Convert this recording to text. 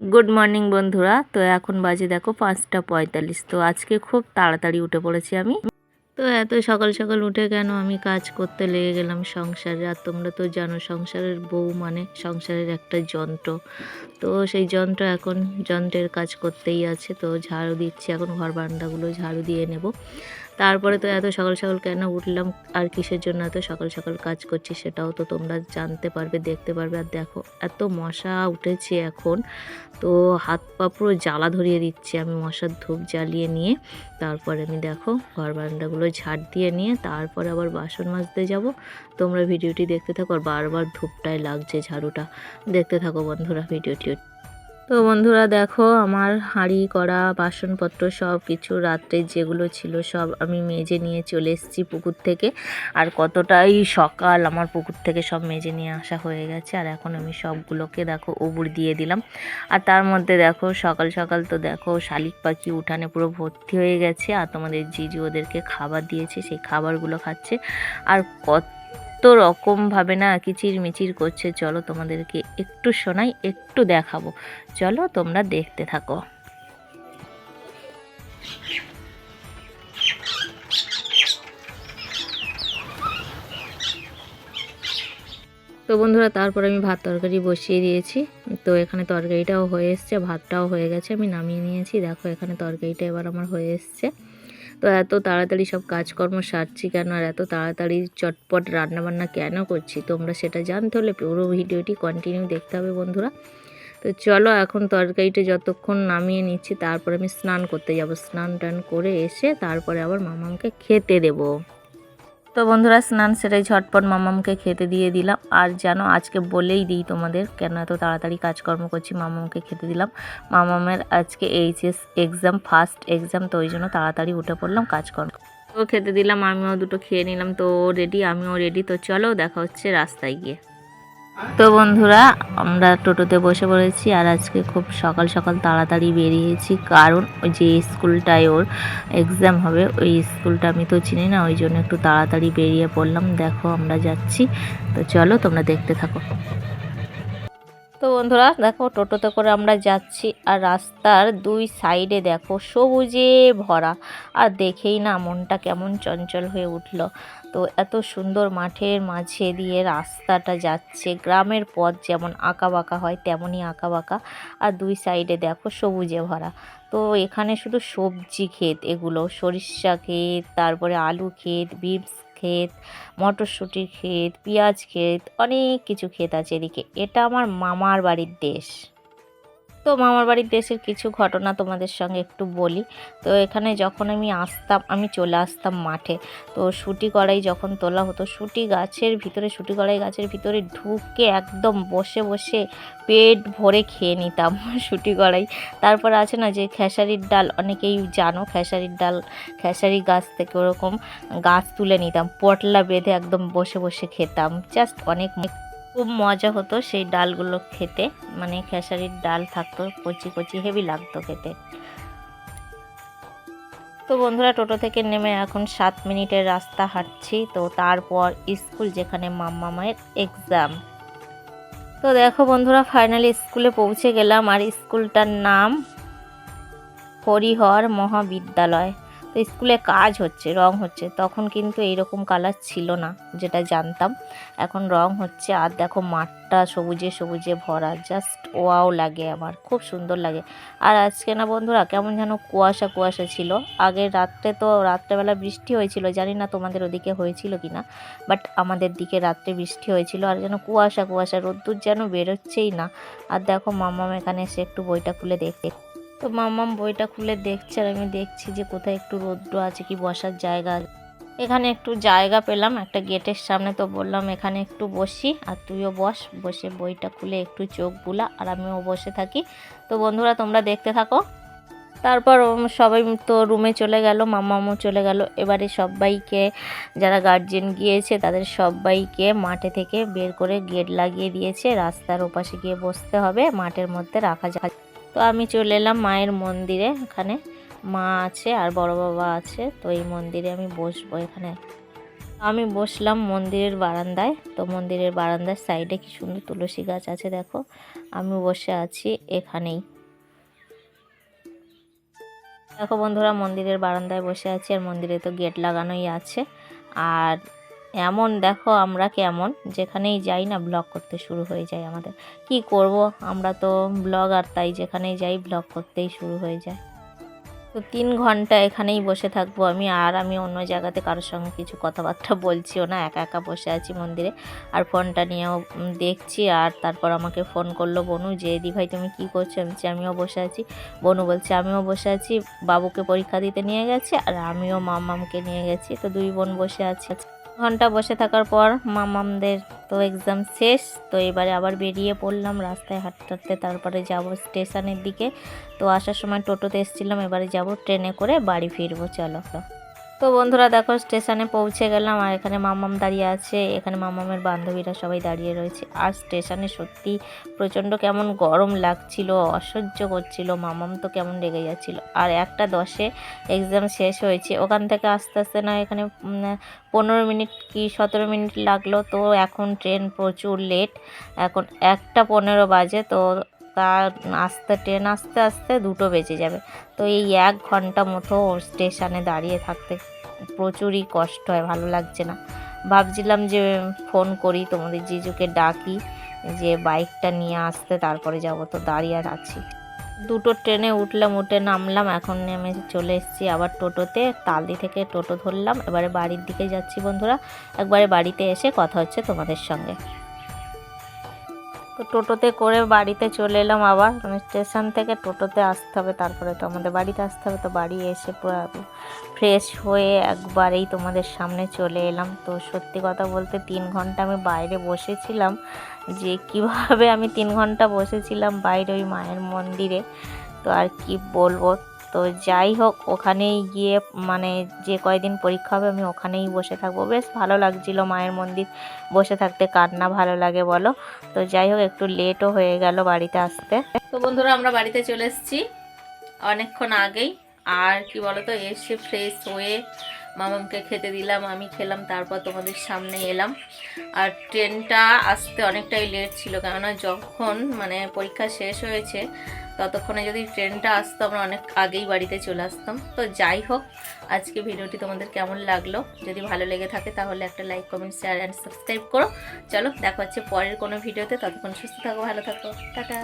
Good morning বন্ধুরা। তো এখন বাজে দেখো পাঁচটা পঁয়তাল্লিশ। তো আজকে খুব তাড়াতাড়ি উঠে পড়েছি আমি। তো এত সকাল সকাল উঠে কেন আমি কাজ করতে লেগে গেলাম সংসারে? আর তোমরা তো জানো সংসারের বউ মানে সংসারের একটা যন্ত্র। তো সেই যন্ত্র এখন যন্ত্রের কাজ করতেই আছে। তো ঝাড়ু দিচ্ছি। এখন ঘর বারান্দাগুলো ঝাড়ু দিয়ে নেব। তারপরে তো এত সকাল সকাল কেন উঠলাম? আর কিসের জন্য এত সকাল সকাল কাজ করছি সেটাও তো তোমরা জানতে পারবে, দেখতে পারবে। আর দেখো, এত মশা উঠেছে এখন। তো হাত পা পুরো জ্বালা ধরিয়ে দিচ্ছে আমি মশার ধূপ জ্বালিয়ে নিয়ে। তারপরে আমি দেখো, ঘর বারান্দাগুলো ঝাড় দিয়ে নিয়ে তারপরে আবার বাসন মাজতে যাব। তোমরা ভিডিওটি দেখতে থাকো আর বারবার ধূপটায় লাগছে ঝাড়ুটা। দেখতে থাকো বন্ধুরা, ভিডিওটি তো বন্ধুরা দেখো, আমার হাঁড়ি করা বাসনপত্র সব কিছু রাত্রে যেগুলো ছিল সব আমি মেজে নিয়ে চলে এসেছি পুকুর থেকে। আর কতটাই সকাল আমার পুকুর থেকে সব মেজে নিয়ে আসা হয়ে গেছে। আর এখন আমি সবগুলোকে দেখো উবুর দিয়ে দিলাম। আর তার মধ্যে দেখো, সকাল সকাল তো দেখো, শালিক পাখি উঠানে পুরো ভর্তি হয়ে গেছে। আর তোমাদের জিজু ওদেরকে খাবার দিয়েছে, সেই খাবারগুলো খাচ্ছে। আর কত কত রকমভাবে না কিচির মিচির করছে। চলো তোমাদেরকে একটু শোনাই, একটু দেখাবো। চলো তোমরা দেখতে থাকো। তো বন্ধুরা, তারপর আমি ভাত তরকারি বসিয়ে দিয়েছি। তো এখানে তরকারিটাও হয়ে এসছে, ভাতটাও হয়ে গেছে, আমি নামিয়ে নিয়েছি। দেখো, এখানে তরকারিটা এবার আমার হয়ে এসছে। তো এত তাড়াতাড়ি সব কাজকর্ম সারছি কেন? আর এত তাড়াতাড়ি চটপট রান্নাবান্না কেন করছি? তোমরা সেটা জানতে হলে পুরো ভিডিওটি কন্টিনিউ দেখতে হবে বন্ধুরা। তো চলো এখন তরকারিটা যতক্ষণ নামিয়ে নিচ্ছি, তারপরে আমি স্নান করতে যাব। স্নান টান করে এসে তারপরে আবার মামামকে খেতে দেবো। তো বন্ধুরা, স্নান সেরে ঝটপট মামামকে খেতে দিয়ে দিলাম। আর যেন আজকে বলেই দিই তোমাদের, কেন এত তাড়াতাড়ি কাজকর্ম করছি, মামামকে খেতে দিলাম। মামামের আজকে এইচএস এক্সাম ফার্স্ট এক্সাম তো ওই জন্য তাড়াতাড়ি উঠে পড়লাম কাজকর্ম। তো খেতে দিলাম, আমিও দুটো খেয়ে নিলাম, তো রেডি আমিও রেডি তো চলো দেখা হচ্ছে রাস্তায় গিয়ে। তো বন্ধুরা, আমরা টোটোতে বসে পড়েছি আর আজকে খুব সকাল সকাল তাড়াতাড়ি বেরিয়েছি। কারণ ওই যে স্কুলটায় ওর এক্সাম হবে, ওই স্কুলটা আমি তো চিনি না, ওই জন্য একটু তাড়াতাড়ি বেরিয়ে পড়লাম। দেখো, আমরা যাচ্ছি। তো চলো, তোমরা দেখতে থাকো। তো বন্ধুরা দেখো টোটোতে করে আমরা যাচ্ছি আর রাস্তার দুই সাইডে দেখো সবুজে ভরা। আর দেখেই না মনটা কেমন চঞ্চল হয়ে উঠল। তো এত সুন্দর মাঠের মাঝে দিয়ে রাস্তাটা যাচ্ছে। গ্রামের পথ যেমন আঁকা বাঁকা হয়, তেমনই আঁকা বাঁকা আর দুই সাইডে দেখো সবুজে ভরা। তো এখানে শুধু সবজি ক্ষেত এগুলো, সরিষা ক্ষেত, তারপরে আলু ক্ষেত, বিনস ক্ষেত, মটরশুঁটির ক্ষেত, পেঁয়াজ ক্ষেত, অনেক কিছু ক্ষেত আছে এদিকে। এটা আমার মামার বাড়ির দেশ। তো মামার বাড়ির দেশের কিছু ঘটনা তোমাদের সঙ্গে একটু বলি। তো এখানে যখন আমি আসতাম, আমি চলে আসতাম মাঠে। তো সুটি কড়াই যখন তোলা হতো সুটি গাছের ভিতরে সুটি কড়াই গাছের ভিতরে ঢুকে একদম বসে বসে পেট ভরে খেয়ে নিতাম সুটি কড়াই। তারপর আছে না যে খেসারির ডাল, অনেকেই জানো খেসারির ডাল, খেসারি গাছ থেকে ওরকম গাছ তুলে নিতাম, পটলা বেঁধে একদম বসে বসে খেতাম। জাস্ট অনেক খুব মজা হতো সেই ডালগুলো খেতে। মানে খেসারির ডাল থাকতো, কচি কচি, হেভি লাগতো খেতে। তো বন্ধুরা, টোটো থেকে নেমে এখন সাত মিনিটের রাস্তা হাঁটছি। তো তারপর স্কুল, যেখানে মাম্মা মায়ের এক্সাম তো দেখো বন্ধুরা ফাইনালি স্কুলে পৌঁছে গেলাম। আর স্কুলটার নাম হরিহর মহাবিদ্যালয়। তো স্কুলে কাজ হচ্ছে, রং হচ্ছে। তখন কিন্তু এইরকম কালার ছিল না, যেটা জানতাম। এখন রং হচ্ছে, আর দেখো মাঠটা সবুজে সবুজে ভরা জাস্ট ওয়াও লাগে আমার, খুব সুন্দর লাগে। আর আজকে না বন্ধুরা, কেমন যেন কুয়াশা কুয়াশা ছিল। আগের রাত্রে তো রাত্রেবেলা বৃষ্টি হয়েছিল, জানি না তোমাদের ওদিকে হয়েছিল কি না বাট আমাদের দিকে রাত্রে বৃষ্টি হয়েছিল, আর যেন কুয়াশা কুয়াশা, রোদ্দুর যেন বেরোচ্ছেই না। আর দেখো মামাম এখানে এসে একটু বইটা খুলে দেখতে তো মামাম বইটা খুলে দেখছে আর আমি দেখছি যে কোথায় একটু রৌদ্র আছে, কি বসার জায়গা এখানে একটু জায়গা পেলাম, একটা গেটের সামনে তো বললাম এখানে একটু বসি আর তুইও বস, বসে বইটা খুলে একটু চোখ বুলা আর আমিও বসে থাকি। তো বন্ধুরা, তোমরা দেখতে থাকো। তারপর সবাই তো রুমে চলে গেল মামামও চলে গেল। এবারে সবাইকে, যারা গার্জেন গিয়েছে, তাদের সবাইকে মাঠে থেকে বের করে গেট লাগিয়ে দিয়েছে। রাস্তার ওপাশে গিয়ে বসতে হবে, মাঠের মধ্যে রাখা যায় তো আমি চলে এলাম মায়ের মন্দিরে। এখানে মা আছে আর বড় বাবা আছে, তো এই মন্দিরে আমি বসবো এখানে। আমি বসলাম মন্দিরের বারান্দায়। তো মন্দিরের বারান্দার সাইডে কি সুন্দর তুলসী গাছ আছে দেখো। আমি বসে আছি এখানেই। দেখো বন্ধুরা, মন্দিরের বারান্দায় বসে আছি আর মন্দিরে তো গেট লাগানোই আছে। আর এমন দেখো আমরা কেমন, যেখানেই যাই না ব্লগ করতে শুরু হয়ে যায় আমাদের। কি করব? আমরা তো ব্লগার তাই যেখানেই যাই ব্লগ করতেই শুরু হয়ে যায়। তো তিন ঘণ্টা এখানেই বসে থাকব আমি, আর আমি অন্য জায়গাতে কারোর সঙ্গে কিছু কথাবার্তা বলছিও না, একা একা বসে আছি মন্দিরে। আর ফোনটা নিয়েও দেখছি, আর তারপর আমাকে ফোন করল বনু যে দি ভাই, তুমি কী করছ? আমি আমিও বসে আছি। বনু বলছে, আমিও বসে আছি, বাবুকে পরীক্ষা দিতে নিয়ে গেছে, আর আমিও মামামকে নিয়ে গেছি। তো দুই বোন বসে আছি। ঘণ্টা বসে থাকার পর মামামদের তো এক্সাম শেষ, তো এবারে আবার বেরিয়ে পড়লাম রাস্তায় হাঁটতে হাঁটতে তারপরে যাব স্টেশনের দিকে। তো আসার সময় টোটোতে এসেছিলাম, এবারে যাব ট্রেনে করে বাড়ি ফিরবো, চলো তো বন্ধুরা দেখো, স্টেশনে পৌঁছে গেলাম আর এখানে মামাম দাঁড়িয়ে আছে। এখানে মামামের বান্ধবীরা সবাই দাঁড়িয়ে রয়েছে। আর স্টেশনে সত্যি প্রচণ্ড কেমন গরম লাগছিল, অসহ্য করছিল। মামাম তো কেমন রেগে যাচ্ছিল। আর একটা দশে এক্সাম শেষ হয়েছে। ওখান থেকে আস্তে আস্তে না এখানে পনেরো মিনিট কি সতেরো মিনিট লাগল। তো এখন ট্রেন প্রচুর লেট এখন একটা পনেরো বাজে। তো তার আসতে ট্রেন আসতে আসতে দুটো বেজে যাবে। তো এই এক ঘণ্টা মতো ওর স্টেশনে দাঁড়িয়ে থাকতে প্রচুরই কষ্ট হয়, ভালো লাগছে না। ভাবছিলাম যে ফোন করি, তোমাদের জিজুকে ডাকি যে বাইকটা নিয়ে আসতে, তারপরে যাব। তো দাঁড়িয়ে আছি। দুটো ট্রেনে উঠলাম উঠে নামলাম, এখন নেমে চলে এসেছি আবার টোটোতে। তালদি থেকে টোটো ধরলাম, এবারে বাড়ির দিকে যাচ্ছি বন্ধুরা। একবারে বাড়িতে এসে কথা হচ্ছে তোমাদের সঙ্গে। তো টোটোতে করে বাড়িতে চলে এলাম আবার। মানে স্টেশন থেকে টোটোতে আসতে হবে, তারপরে তো আমাদের বাড়িতে আসতে হবে। তো বাড়ি এসে পুরো ফ্রেশ হয়ে একবারেই তোমাদের সামনে চলে এলাম। তো সত্যি কথা বলতে তিন ঘণ্টা আমি বাইরে বসেছিলাম। যে কীভাবে আমি তিন ঘণ্টা বসেছিলাম বাইরে ওই মায়ের মন্দিরে। তো আর কি বলব? তো যাই হোক, ওখানেই গিয়ে মানে যে কয়দিন পরীক্ষা হবে আমি ওখানেই বসে থাকব। বেশ ভালো লাগছিল মায়ের মন্দির বসে থাকতে কার না ভালো লাগে বলো। তো যাই হোক, একটু লেটও হয়ে গেল বাড়িতে আসতে। তো বন্ধুরা, আমরা বাড়িতে চলে এসেছি অনেকক্ষণ আগেই। আর কি বলতো, এসে ফ্রেশ হয়ে মামামকে খেতে দিলাম, আমি খেলাম, তারপর তোমাদের সামনে এলাম। আর ট্রেনটা আসতে অনেকটাই লেট ছিল, কেননা যখন মানে পরীক্ষা শেষ হয়েছে ততক্ষণে যদি ট্রেনটা আসতো, আমরা অনেক আগেই বাড়িতে চলে আসতাম। তো যাই হোক, আজকে ভিডিওটি তোমাদের কেমন লাগল? যদি ভালো লেগে থাকে, তাহলে একটা like comment share and subscribe করো। চলো, দেখা হচ্ছে পরের কোনো ভিডিওতে। ততক্ষণ সুস্থ থাকো, ভালো থাকো। টাটা।